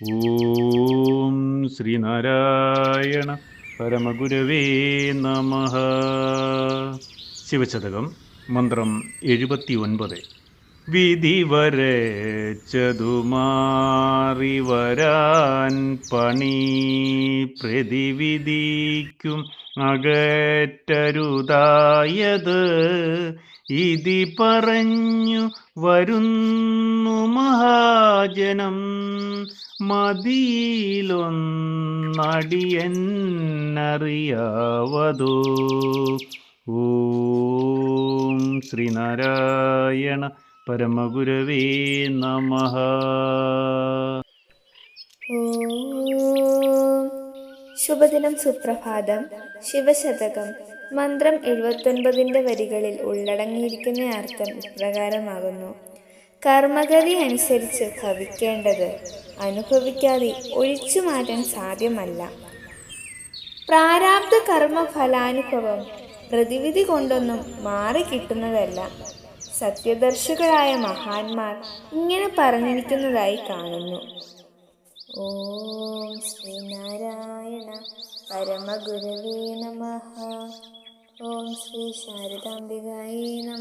ഓം ശ്രീനാരായണ പരമഗുരവേ നമ. ശിവചതകം മന്ത്രം എഴുപത്തി ഒൻപത് വിധി വരച്ചതുമാറി വരാൻ പണി പ്രതിവിധിക്കും അകറ്റരുതായത് ഇതി പറഞ്ഞു വരുന്നു മഹാജനം മതിയിലൊന്നടിയെന്നറിയാവതോ. ഓം ശ്രീനാരായണ പരമഗുരവേ നമ. ശുഭദിനം സുപ്രഭാതം. ശിവശതകം. മന്ത്രം എഴുപത്തൊൻപതിന്റെ വരികളിൽ ഉള്ളടങ്ങിയിരിക്കുന്ന അർത്ഥം ഇപ്രകാരമാകുന്നു. കർമ്മഗതി അനുസരിച്ച് ഭവിക്കേണ്ടത് അനുഭവിക്കാതെ ഒഴിച്ചു മാറ്റാൻ സാധ്യമല്ല. പ്രാരാബ്ധ കർമ്മ ഫലാനുഭവം പ്രതിവിധി കൊണ്ടൊന്നും മാറി കിട്ടുന്നതല്ല. സത്യദർശികളായ മഹാന്മാർ ഇങ്ങനെ പറഞ്ഞിരിക്കുന്നതായി കാണുന്നു. ഓം ശ്രീനാരായണ പരമഗുരവേ നമ. ഓം ശ്രീ ശാരദാംബികായേ നമ.